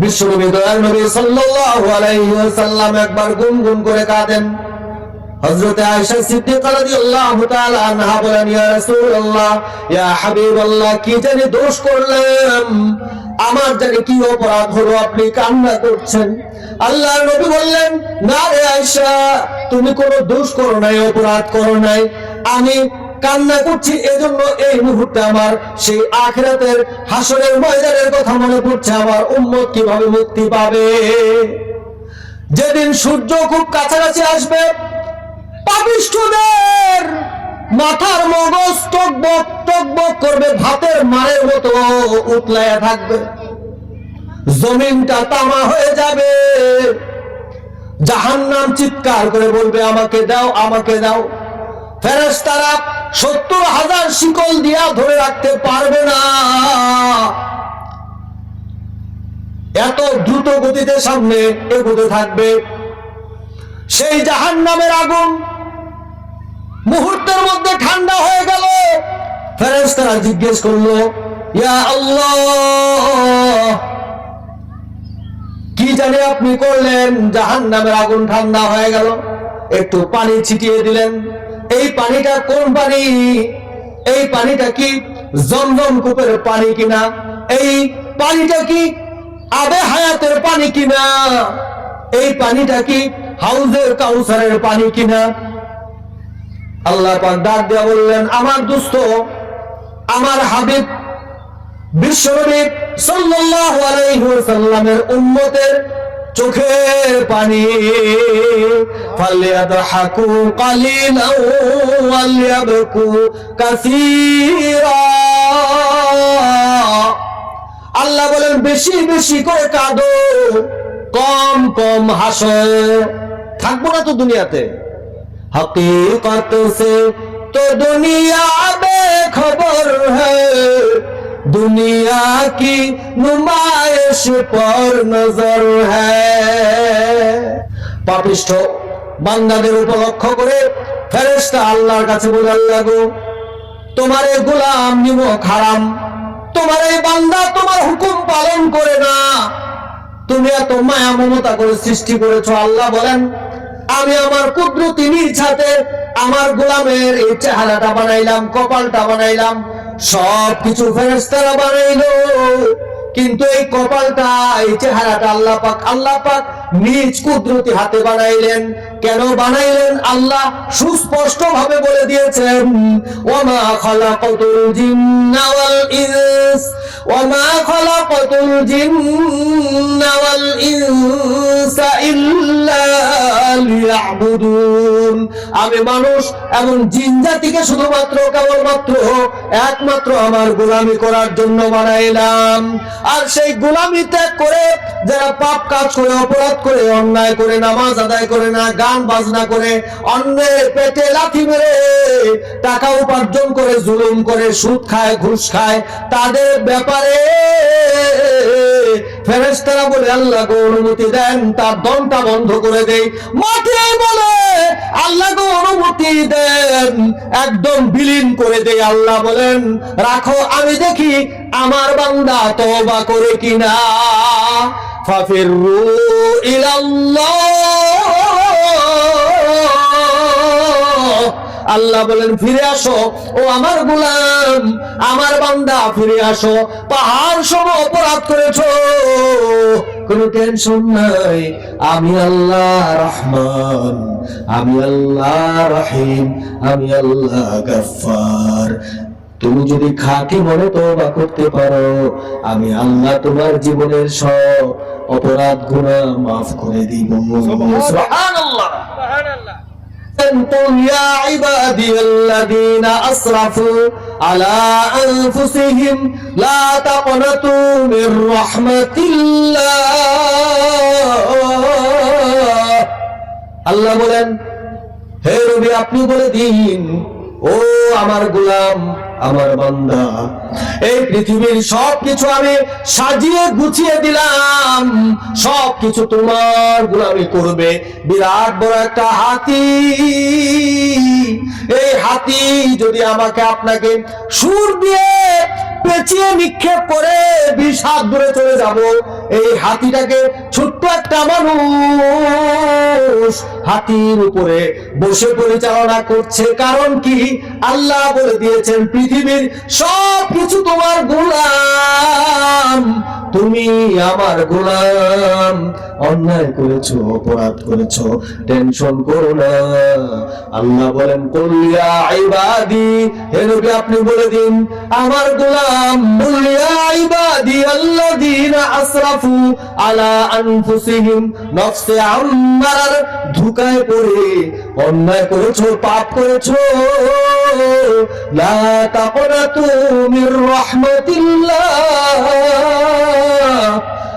বিশ্বনবী দয়াল নবী সাল্লাল্লাহু আলাইহি ওয়াসাল্লাম একবার গুনগুন করে কাঁদেন। বলেন, ইয়া কি দোষ আমার জানি কি অপরাধ হলো, আপনি কান্না করছেন। আল্লাহর নবী বললেন, না রে আয়েশা, তুমি কোনো দোষ করো নাই, অপরাধ করো নাই। আমি কান্না করছি, এজন্য এই মুহূর্তে আমার সেই আখিরাতের হাসনের ময়দানের কথা মনে পড়ছে, আমার উম্মত কীভাবে মুক্তি পাবে? যেদিন সূর্য খুব কাছাকাছি আসবে, পাপিষ্ঠদের মাথার মগজ টকবক টকবক করবে, ভাতের মারের মতো উতলায়া থাকবে। জমিনটা তামা হয়ে যাবে। জাহান্নাম চিৎকার করে বলবে, আমাকে দাও আমাকে দাও। ফেরেশতারা সত্তর হাজার শিকল দিয়া ধরে রাখতে পারবে না। এত দ্রুত গতিতে সামনে এগোতে থাকবে। সেই জাহান নামের আগুন মুহূর্তের মধ্যে ঠান্ডা হয়ে গেল। ফেরেশতারা জিজ্ঞেস করল, ইয়া আল্লাহ, কি জানি আপনি করলেন? জাহান নামের আগুন ঠান্ডা হয়ে গেল। একটু পানি ছিটিয়ে দিলেন। এই পানিটা কোন পানি? এই পানিটা কি জমজম কূপের পানি কিনা? এই পানিটা কি আবে হায়াতের পানি কিনা? এই পানিটা কি হাউজের কাউসারের পানি কিনা? আল্লাহ পাক ডাক দিয়া বললেন, আমার দুস্থ আমার হাবিব বিশ্বনবী সাল্লাল্লাহু আলাইহি ওয়াসাল্লামের উম্মতের চোখের পানি। ফালিয়াদ দাকু কালিল ওয়ালিয়াবকু কাসীরা। আল্লাহ বলেন, বেশি বেশি করে কাঁদো। কম কম হাসো। থাকব না তো দুনিয়াতে। হকিকত সে তো দুনিয়া বে খবর হ্যাঁ दुनिया की नुमाइश पर नजर है পাপিষ্ঠ বান্দাদের উপলক্ষ করে ফেরেশতা আল্লাহর কাছে বলে আল্লাহ গো তোমার এই গোলাম নিমক হারাম তোমার এই বান্দা তোমার হুকুম পালন করে না তুমি এত মায়া মমতা করে সৃষ্টি করেছো আল্লাহ বলেন আমি আমার কুদরতি নিজ হাতে আমার গোলামের এই চেহারাটা বানাইলাম কপালটা বানাইলাম সব কিছু ফেরেস্তারা বানাইলো। কিন্তু এই কপালটা, এই চেহারাটা আল্লাহ পাক আল্লাহ পাক নিজ কুদরতি হাতে বানাইলেন। কেন বানাইলেন? আল্লাহ সুস্পষ্ট ভাবে বলে দিয়েছেন, ওমা খালাকাতুল জিন্না ওয়াল ইনস, ওমা খালাকাতুল জিন্না ওয়াল ইনসা ইল্লা আমি মানুষ এবং জিন জাতিকে শুধুমাত্র, কেবলমাত্র একমাত্র আমার গোলামি করার জন্য বানাইলাম। আর সেই গোলামি ত্যাগ করে যারা পাপ কাজ করে, অপরাধ করে, অন্যায় করে, নামাজ আদায় করে না, গান বাজনা করে, অন্যের পেটে লাথি মেরে, টাকা উপার্জন করে, জুলুম করে, সুদ খায়, ঘুষ খায়, তাদের ব্যাপারে ফেরেশতারা বলে, আল্লাহ অনুমতি দেন, তার দমটা বন্ধ করে দেই। বলে, আল্লাহ অনুমতি দেন, একদম বিলীন করে দেই আল্লাহ বলেন, রাখো, আমি দেখি আমার বান্দা তওবা করে কিনা। ফাফিরু ইলাল্লাহ। আল্লাহ বলেন, ফিরে আসো, ও আমার গোলাম, আমার বান্দা, ফিরে আসো। পাহাড় সম অপরাধ করেছ। কোনো টেনশন নাই। আমি আল্লাহ রহমান আমি আল্লাহ রহিম আমি আল্লাহ গাফার তুমি যদি খাঁটি মনে তো বা করতে পারো আমি আল্লাহ তোমার জীবনের সব অপরাধ গুণা মাফ করে দিব। সুবহানাল্লাহ। ইয়া ইবাদিয়াল্লাযীনা আসরাফু। على أنفسهم لا تقنطوا من رحمة الله আল্লাহ বলেন হে রবি আপনি বলে দিন ও আমার গোলাম, আমার বান্দা। এই পৃথিবীর সব কিছু আমি সাজিয়ে গুছিয়ে দিলাম। সব কিছু তোমার গোলামি করবে। বিরাট বড় একটা হাতি। এই হাতি যদি আমাকে আপনাকে সুর দিয়ে পেঁচিয়ে নিক্ষেপ করে বিশ হাত দূরে চলে যাব। এই হাতিটাকে ছোট্ট একটা মানুষ হাতির উপরে বসে পরিচালনা করছে। কারণ কি? আল্লাহ বলে দিয়েছেন, পৃথিবীর সব কিছু তোমার গোলাম। তুমি আমার গোলাম। অন্যায় করেছ, অপরাধ করেছ, টেনশন করো না। আল্লাহ বলেন কলিয়া ইবাদি হে নবী, আপনি বলে দিন, আমার গোলাম বলিয়া ইবাদি আল্লাযীনা আসরাফু আলা আনফুসিহিম নফসে আম্মারার ধুকায় পড়ে। অন্যায় করেছ, পাপ করেছ। লা من رحمة الله.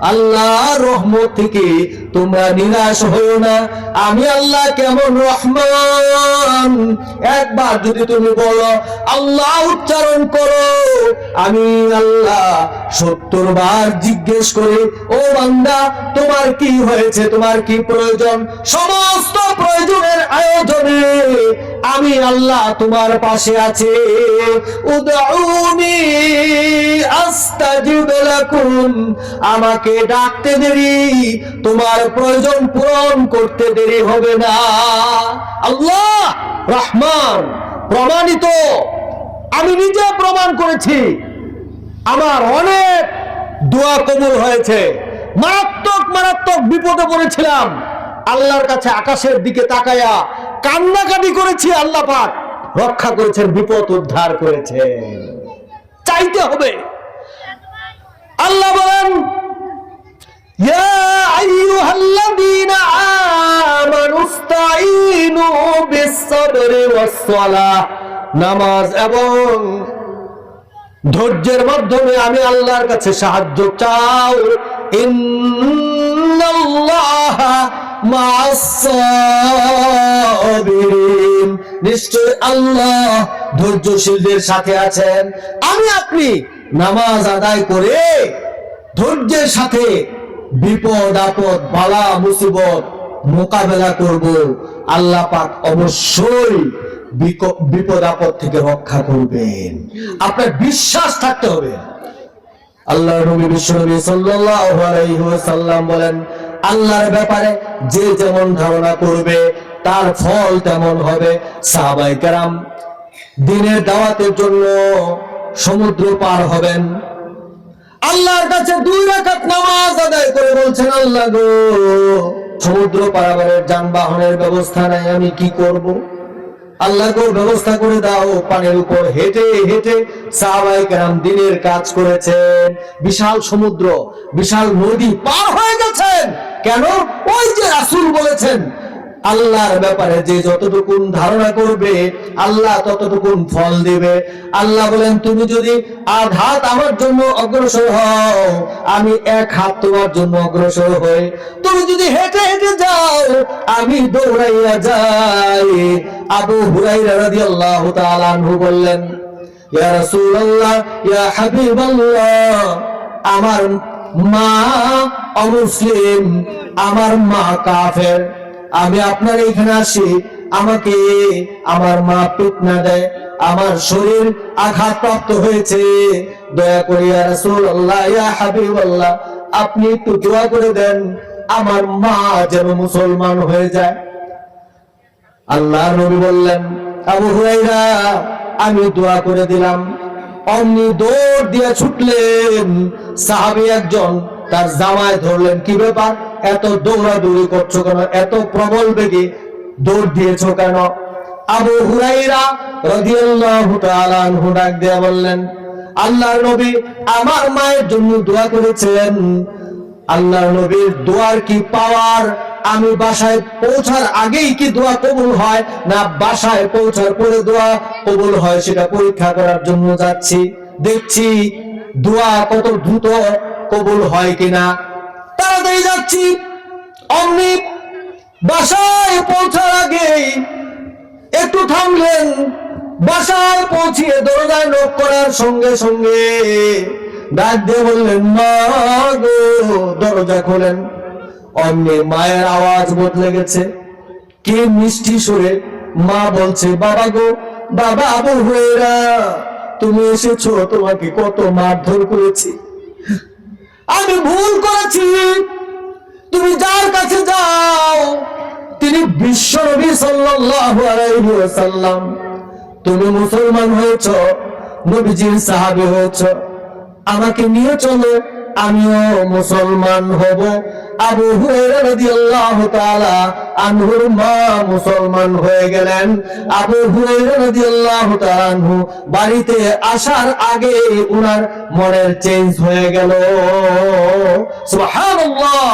আল্লাহ রহমত থেকে তোমরা নিরাশ হইও না। আমি আল্লাহ কেমন রহমান? একবার যদি তুমি বলো, আল্লাহ উচ্চারণ করো। আমি আল্লাহ সত্তর বার জিজ্ঞেস করে, ও বান্দা, তোমার কি হয়েছে? তোমার কি প্রয়োজন? সমস্ত প্রয়োজনের আয়োজনে আমি আল্লাহ তোমার পাশে আছে। আমাকে ডাকতে দেরি, তোমার প্রয়োজন পূরণ করতে দেরি হবে না। আল্লাহ রহমান, প্রমাণিত। আমি নিজে প্রমাণ করেছি। আমার অনেক দোয়া কবুল হয়েছে। মারাত্মক মারাত্মক বিপদে পড়েছিলাম। আল্লাহর কাছে আকাশের দিকে তাকায়া কান্নাকাটি করেছি, আল্লাহ পাক রক্ষা করেছেন, বিপদ উদ্ধার করেছেন। চাইতে হবে। আল্লাহ বলেন আইয়ুহাল্লাযীনা আমানু ইসতাঈনু বিস-সাবরি ওয়াস-সালাহ। নামাজ এবং ধৈর্যের মাধ্যমে আমি আল্লাহর কাছে সাহায্য চাও নিশ্চয় আল্লাহ ধৈর্যশীলদের সাথে আছেন। আমি আপনি নামাজ আদায় করে ধৈর্যের সাথে বিপদ, আপদ, বালা, মুসিবত মোকাবেলা করব। আল্লাহ পাক অবশ্যই বিপদ আপদ থেকে রক্ষা করবেন। আপনার বিশ্বাস থাকতে হবে। আল্লাহ নবী বিশ্বনবী সাল্লাল্লাহু আলাইহি ওয়াসাল্লাম বলেন, আল্লাহর ব্যাপারে যে যেমন ধারণা করবে, তার ফল তেমন হবে। সাহাবায়ে কেরাম দিনের দাওয়াতের জন্য সমুদ্র পার হবেন। আল্লাহর কাছে দুই রাকাত নামাজ আদায় করে বলছেন, আল্লাহ গো, সমুদ্র পারাবারের যানবাহনের ব্যবস্থা নাই, আমি কি করব? আল্লাহ গো ব্যবস্থা করে দাও, পানির উপর হেঁটে হেঁটে সাহাবাই কেরাম দিনের কাজ করেছেন। বিশাল সমুদ্র, বিশাল নদী পার হয়ে গেছেন। কেন? ওই যে রাসুল বলেছেন আল্লাহর ব্যাপারে যে যতটুকুন ধারণা করবে, আল্লাহ ততটুকুন ফল দিবে। আল্লাহ বলেন, তুমি যদি আধ হাত আমার জন্য অগ্রসর হও, আমি এক হাত তোমার জন্য অগ্রসর হই। তুমি যদি হেঁটে হেঁটে যাও, আমি দৌড়াইয়া যাই। আবু হুরাইরা রাদিয়াল্লাহু তাআলা আনহু বললেন, ইয়া রাসূলুল্লাহ, ইয়া হাবিবাল্লাহ, আমার মা অমুসলিম, আমার মা কাফের। আমি আপনার এখানে আসি, আমাকে আমার মা পিটনা দেয়, আমার শরীর আঘাতপ্রাপ্ত হয়েছে। দয়া করে রাসূলুল্লাহ, ইয়া হাবিবাল্লাহ, আপনি একটু দোয়া করে দেন, আমার মা যেন মুসলমান হয়ে যায়। আল্লাহ নবী বললেন, আবু হুরাইরা আমি দোয়া করে দিলাম। অমনি দৌড় দিয়ে ছুটলেন, সাহাবি একজন তার জামায় ধরলেন, কি ব্যাপার? এত দৌড়াদৌড়ি করছ কেন? এত প্রবল বেগে দৌড় দিয়েছ কেন? আবু হুরাইরা রাদিয়াল্লাহু তাআলা আনহু ডাক দিয়ে বললেন, আল্লাহর নবী আমার মায়ের জন্য দোয়া করেছেন। আল্লাহর নবীর দোয়ার কি পাওয়ার? আমি বাসায় পৌঁছার আগেই কি দোয়া কবুল হয়? না বাসায় পৌঁছার পরে দোয়া কবুল হয় সেটা পরীক্ষা করার জন্য যাচ্ছি। দেখছি দোয়া কত দ্রুত কবুল হয় কিনা। তাড়াতাড়ি যাচ্ছি। অমনি বাসায় পৌঁছার আগেই একটু থামলেন। বাসায় পৌঁছিয়ে দরজায় নক করার সঙ্গে সঙ্গে বললেন, মা গো। দরজা খোলেন। অমনি মায়ের আওয়াজ বদলে গেছে। কি মিষ্টি সুরে মা বলছে, বাবা গো, বাবা আবু হুরায়রা তুমি এসেছ, তোমাকে কত মারধর করেছি। আমি ভুল করেছি। তুমি যার কাছে যাও, তিনি বিশ্ব নবী ওয়াসাল্লাম। তুমি মুসলমান হয়েছ, নবীজির সাহাবী হয়েছ। আমাকে নিয়ে চলো, আমিও মুসলমান হব। আবু তাআলা আনহুর মা মুসলমান হয়ে গেলেন। আবু হুরায়রা আনহু বাড়িতে আসার আগে উনার মনের চেঞ্জ হয়ে গেল। সুবহানাল্লাহ।